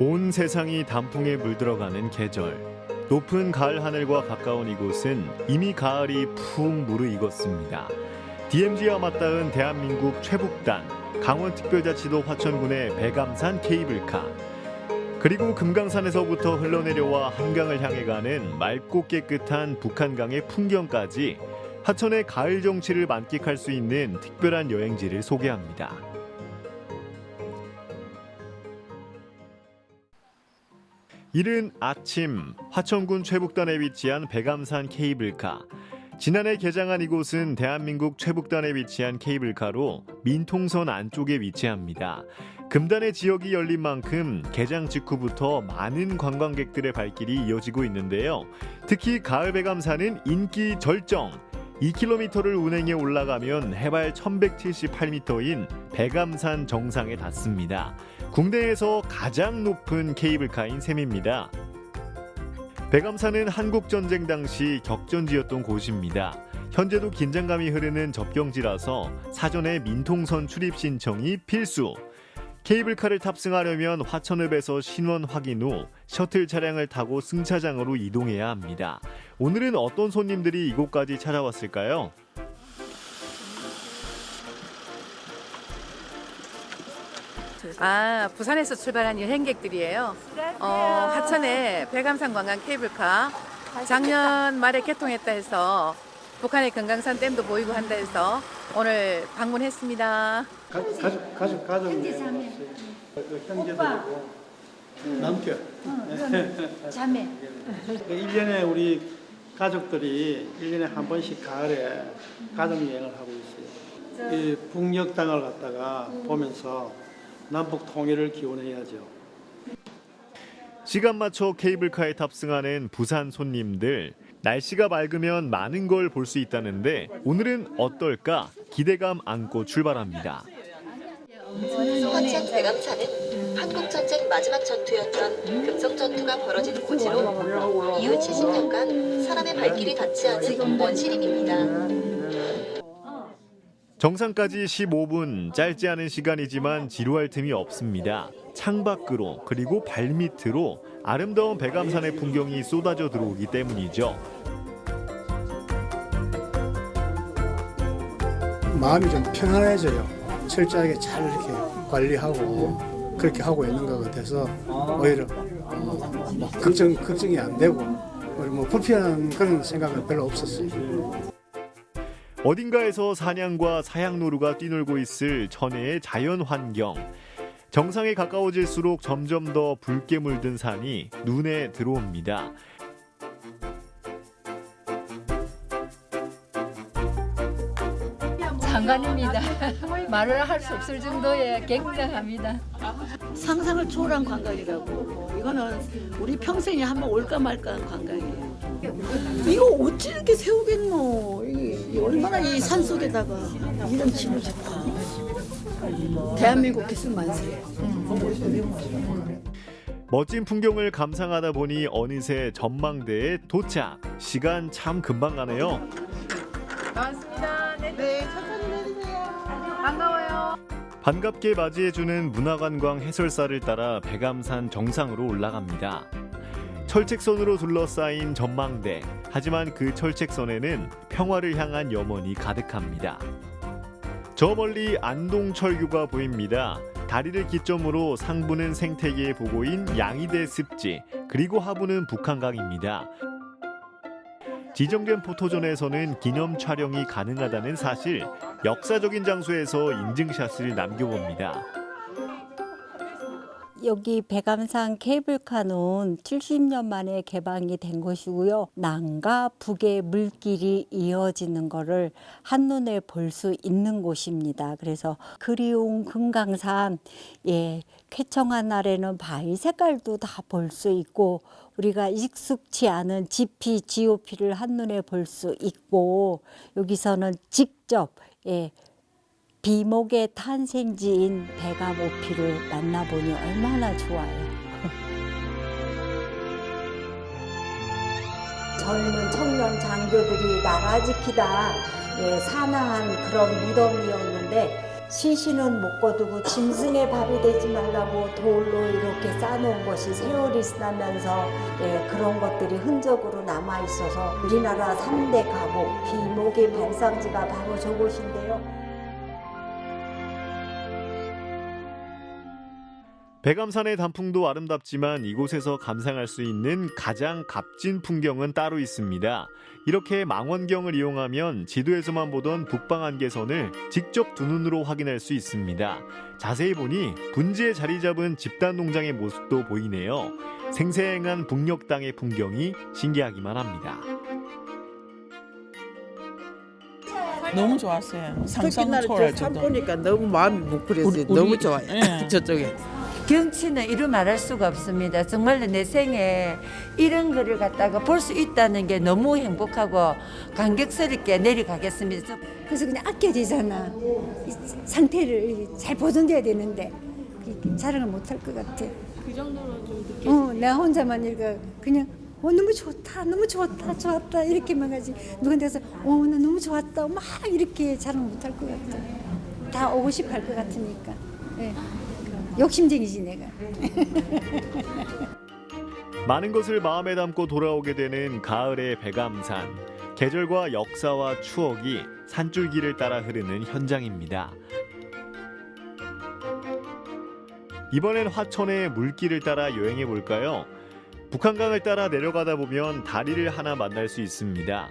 온 세상이 단풍에 물들어가는 계절. 높은 가을 하늘과 가까운 이곳은 이미 가을이 푹 무르익었습니다. DMZ와 맞닿은 대한민국 최북단 강원특별자치도 화천군의 백암산 케이블카 그리고 금강산에서부터 흘러내려와 한강을 향해 가는 맑고 깨끗한 북한강의 풍경까지 하천의 가을 정취를 만끽할 수 있는 특별한 여행지를 소개합니다. 이른 아침 화천군 최북단에 위치한 백암산 케이블카. 지난해 개장한 이곳은 대한민국 최북단에 위치한 케이블카로 민통선 안쪽에 위치합니다. 금단의 지역이 열린 만큼 개장 직후부터 많은 관광객들의 발길이 이어지고 있는데요. 특히 가을 백암산은 인기 절정. 2km를 운행해 올라가면 해발 1178m인 백암산 정상에 닿습니다. 국내에서 가장 높은 케이블카인 셈입니다. 백암산은 한국 전쟁 당시 격전지였던 곳입니다. 현재도 긴장감이 흐르는 접경지라서 사전에 민통선 출입 신청이 필수. 케이블카를 탑승하려면 화천읍에서 신원 확인 후 셔틀 차량을 타고 승차장으로 이동해야 합니다. 오늘은 어떤 손님들이 이곳까지 찾아왔을까요? 아, 부산에서 출발한 여행객들이에요. 어, 하천에 백암산 관광 케이블카. 작년 말에 개통했다 해서 북한의 금강산 댐도 보이고 한다 해서 오늘 방문했습니다. 가, 가족 가족 가족 그 형제들이고. 남편. 자매. 그 1년에 우리 가족들이 1년에 한 번씩 가을에 가족 여행을 하고 있어요. 이 북녘 땅을 갖다가 보면서 남북 통일을 기원해야죠. 시간 맞춰 케이블카에 탑승하는 부산 손님들. 날씨가 맑으면 많은 걸 볼 수 있다는데 오늘은 어떨까 기대감 안고 출발합니다. 화천 대감산은 한국 전쟁 마지막 전투였던 금속 전투가 벌어진 고지로 이후 70년간 사람의 발길이 닿지 않은 원시림입니다. 정상까지 15분 짧지 않은 시간이지만 지루할 틈이 없습니다. 창밖으로 그리고 발밑으로 아름다운 백암산의 풍경이 쏟아져 들어오기 때문이죠. 마음이 좀 편안해져요. 철저하게 잘 이렇게 관리하고 그렇게 하고 있는 것 같아서 오히려 어, 뭐 걱정 걱정이 안 되고 뭐 불편한 그런 생각은 별로 없었어요. 어딘가에서 사냥과 사양노루가 뛰놀고 있을 천혜의 자연 환경. 정상에 가까워질수록 점점 더 붉게 물든 산이 눈에 들어옵니다. 장관입니다. 말을 할 수 없을 정도의 굉장합니다. 상상을 초월한 관광이라고. 이거는 우리 평생에 한번 올까 말까 한 관광이에요. 이거 어찌 이렇게 세우겠노? 이, 이 얼마나 이 산 속에다가 이런 집을 짓고. 대한민국 기술 만세. 멋진 풍경을 감상하다 보니 어느새 전망대에 도착. 시간 참 금방 가네요. 반갑습니다. 네, 네 천천히 내리세요. 반가워요. 반갑게 맞이해주는 문화관광 해설사를 따라 백암산 정상으로 올라갑니다. 철책선으로 둘러싸인 전망대. 하지만 그 철책선에는 평화를 향한 염원이 가득합니다. 저 멀리 안동철교가 보입니다. 다리를 기점으로 상부는 생태계의 보고인 양이대 습지, 그리고 하부는 북한강입니다. 지정된 포토존에서는 기념 촬영이 가능하다는 사실, 역사적인 장소에서 인증샷을 남겨봅니다. 여기 백암산 케이블카는 70년 만에 개방이 된 곳이고요. 남과 북의 물길이 이어지는 것을 한눈에 볼 수 있는 곳입니다. 그래서 그리운 금강산, 예, 쾌청한 날에는 바위 색깔도 다 볼 수 있고 우리가 익숙치 않은 GP, GOP를 한눈에 볼 수 있고 여기서는 직접 예, 비목의 탄생지인 오피를 만나보니 얼마나 좋아요. 젊은 청년 장교들이 나라 지키다 예, 사나한 그런 무덤이었는데 시신은 못 거두고 짐승의 밥이 되지 말라고 돌로 이렇게 쌓아놓은 것이 세월이 지나면서 예, 그런 것들이 흔적으로 남아 있어서 우리나라 삼대 가옥 비목의 발상지가 바로 저곳인데요. 백암산의 단풍도 아름답지만 이곳에서 감상할 수 있는 가장 값진 풍경은 따로 있습니다. 이렇게 망원경을 이용하면 지도에서만 보던 북방 안개선을 직접 두 눈으로 확인할 수 있습니다. 자세히 보니 분지에 자리 잡은 집단 농장의 모습도 보이네요. 생생한 북녘 땅의 풍경이 신기하기만 합니다. 너무 좋았어요. 상상을 특히나 초월할 정도. 보니까 너무 마음이 뭉클했어요. 우리- 우리- 너무 좋아요. 예. 저쪽에. 경치는 이루 말할 수가 없습니다. 정말로 내 생에 이런 거를 갖다가 볼 수 있다는 게 너무 행복하고 감격스럽게 내려가겠습니다. 그래서 그냥 아껴지잖아. 이 상태를 잘 보존돼야 되는데 그 자랑을 못할 것 같아. 그 정도로 좀 느끼. 어, 내가 혼자만 이렇게 그냥 어 너무 좋다, 너무 좋다, 좋았다 이렇게만 가지. 누구한테서 어나 너무 좋았다, 막 이렇게 자랑 못할 것 같아. 다 오고 싶어 할 것 같으니까. 예. 욕심쟁이지 내가. 많은 것을 마음에 담고 돌아오게 되는 가을의 백암산. 계절과 역사와 추억이 산줄기를 따라 흐르는 현장입니다. 이번엔 화천의 물길을 따라 여행해 볼까요? 북한강을 따라 내려가다 보면 다리를 하나 만날 수 있습니다.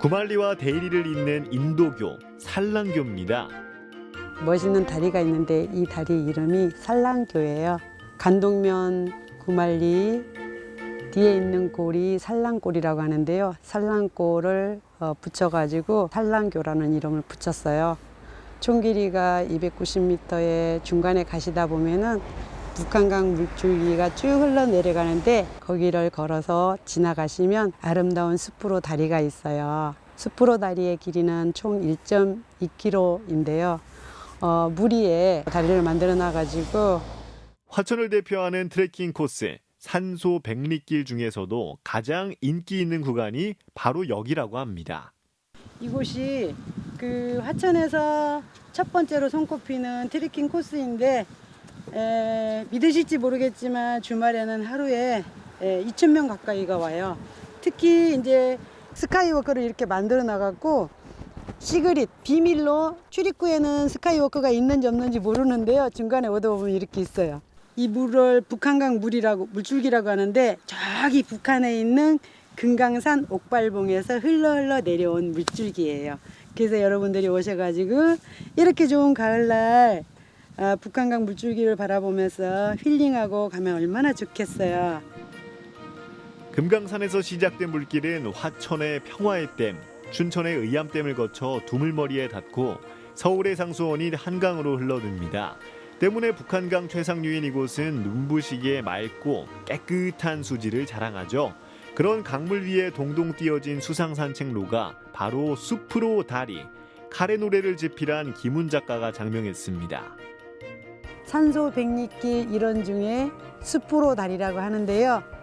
구말리와 대리를 잇는 인도교 산란교입니다. 멋있는 다리가 있는데 이 다리 이름이 산란교예요. 간동면 구말리 뒤에 있는 골이 산란골이라고 하는데요. 산란골을 어, 붙여가지고 산란교라는 이름을 붙였어요. 총 길이가 290m에 중간에 가시다 보면은 북한강 물줄기가 쭉 흘러내려가는데 거기를 걸어서 지나가시면 아름다운 숲으로 다리가 있어요. 숲으로 다리의 길이는 총 1.2km인데요. 어, 물 위에 다리를 만들어 놔가지고 화천을 대표하는 트레킹 코스 산소 백리길 중에서도 가장 인기 있는 구간이 바로 여기라고 합니다. 이곳이 그 화천에서 첫 번째로 손꼽히는 트레킹 코스인데 에, 믿으실지 모르겠지만 주말에는 하루에 2천 명 가까이가 와요. 특히 이제 스카이워크를 이렇게 만들어 나갔고 시그릿 비밀로 출입구에는 스카이워크가 있는지 없는지 모르는데요. 중간에 얻어보면 이렇게 있어요. 이 물을 북한강 물이라고 물줄기라고 하는데 저기 북한에 있는 금강산 옥발봉에서 흘러 흘러 내려온 물줄기예요. 그래서 여러분들이 오셔가지고 이렇게 좋은 가을날 아, 북한강 물줄기를 바라보면서 힐링하고 가면 얼마나 좋겠어요. 금강산에서 시작된 물길은 화천의 평화의 댐, 춘천의 의암댐을 거쳐 두물머리에 닿고 서울의 상수원인 한강으로 흘러듭니다. 때문에 북한강 최상류인 이곳은 눈부시게 맑고 깨끗한 수질을 자랑하죠. 그런 강물 위에 동동 띄어진 수상 산책로가 바로 숲으로 다리, 카레 노래를 집필한 김훈 작가가 장명했습니다. 산소 백리길 일원 중에 숲으로 다리라고 하는데요.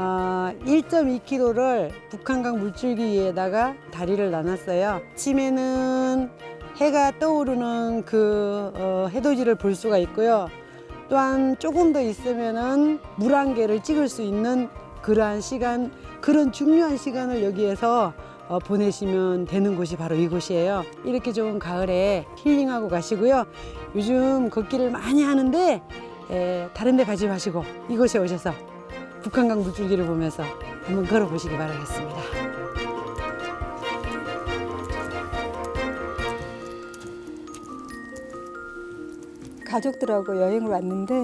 어, 1.2km를 북한강 물줄기 위에다가 다리를 나눴어요. 아침에는 해가 떠오르는 그 어, 해돋이를 볼 수가 있고요. 또한 조금 더 있으면은 물안개를 찍을 수 있는 그러한 시간, 그런 중요한 시간을 여기에서 어, 보내시면 되는 곳이 바로 이곳이에요. 이렇게 좋은 가을에 힐링하고 가시고요. 요즘 걷기를 많이 하는데 에, 다른 데 가지 마시고 이곳에 오셔서 북한강 물줄기를 보면서 한번 걸어보시기 바라겠습니다. 가족들하고 여행을 왔는데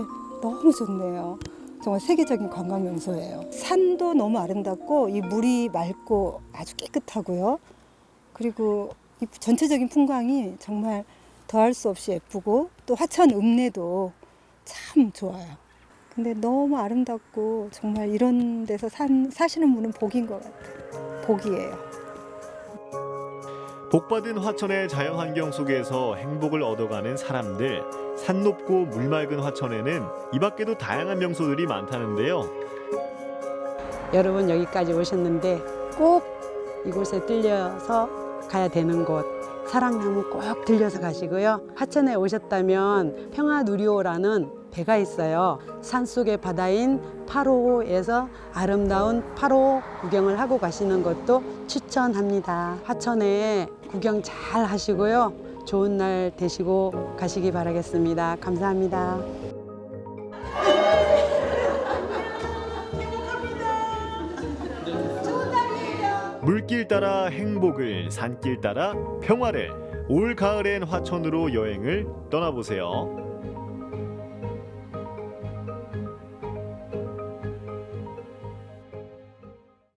너무 좋네요. 정말 세계적인 관광 명소예요. 산도 너무 아름답고 이 물이 맑고 아주 깨끗하고요. 그리고 이 전체적인 풍광이 정말 더할 수 없이 예쁘고 또 화천 읍내도 참 좋아요. 근데 너무 아름답고 정말 이런 데서 산, 사시는 분은 복인 것 같아요. 복이에요. 복받은 화천의 자연환경 속에서 행복을 얻어가는 사람들. 산 높고 물 맑은 화천에는 이 밖에도 다양한 명소들이 많다는데요. 여러분 여기까지 오셨는데 꼭 이곳에 들려서 가야 되는 곳 사랑나무 꼭 들려서 가시고요. 하천에 오셨다면 평화누리호라는 배가 있어요. 산속의 바다인 파로에서 아름다운 파로 구경을 하고 가시는 것도 추천합니다. 하천에 구경 잘 하시고요. 좋은 날 되시고 가시기 바라겠습니다. 감사합니다. 물길 따라 행복을 산길 따라 평화를 올 가을엔 화천으로 여행을 떠나보세요.